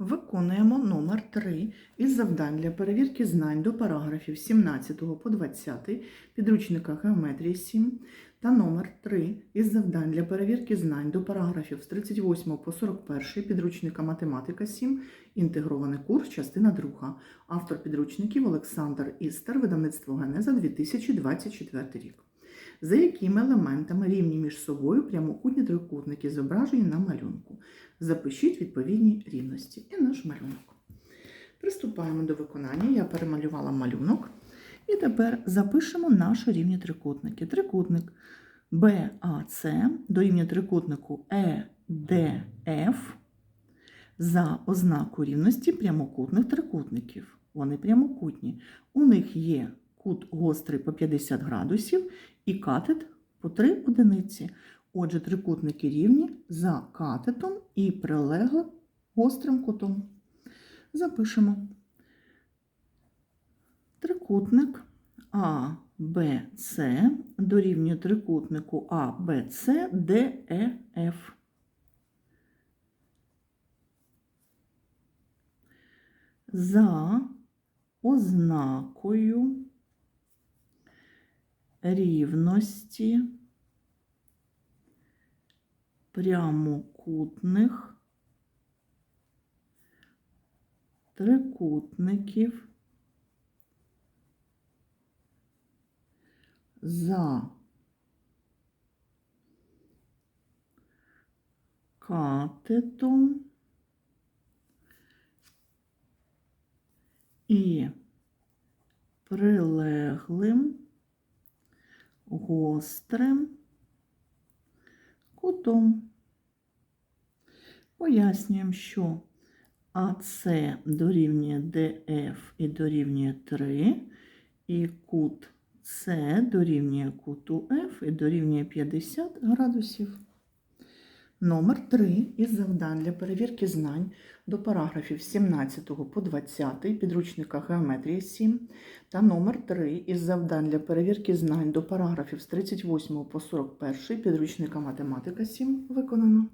Виконуємо номер 3 із завдань для перевірки знань до параграфів 17 по 20 підручника Геометрії 7 та номер 3 із завдань для перевірки знань до параграфів з 38 по 41 підручника Математика 7, інтегрований курс, частина 2. Автор підручників Олександр Істер, видавництво Генеза 2024 рік. За якими елементами рівні між собою прямокутні трикутники зображені на малюнку? Запишіть відповідні рівності і наш малюнок. Приступаємо до виконання. Я перемалювала малюнок. І тепер запишемо наші рівні трикутники. Трикутник BAC дорівнює трикутнику EDF за ознаку рівності прямокутних трикутників. Вони прямокутні. У них є кут гострий по 50 градусів і катет по 3 одиниці. Отже, трикутники рівні за катетом і прилеглим гострим кутом. Запишемо. Трикутник А, Б, С дорівнює трикутнику А, Б, С, Д, Е, Ф. За ознакою рівності прямокутних трикутників за катетом і прилеглим гострим кутом. Пояснюємо, що АС дорівнює ДФ і дорівнює 3, і кут С дорівнює куту F і дорівнює 50 градусів. Номер 3 із завдань для перевірки знань до параграфів 17 по 20 підручника Геометрія 7 та номер 3 із завдань для перевірки знань до параграфів з 38 по 41 підручника Математика 7 виконано.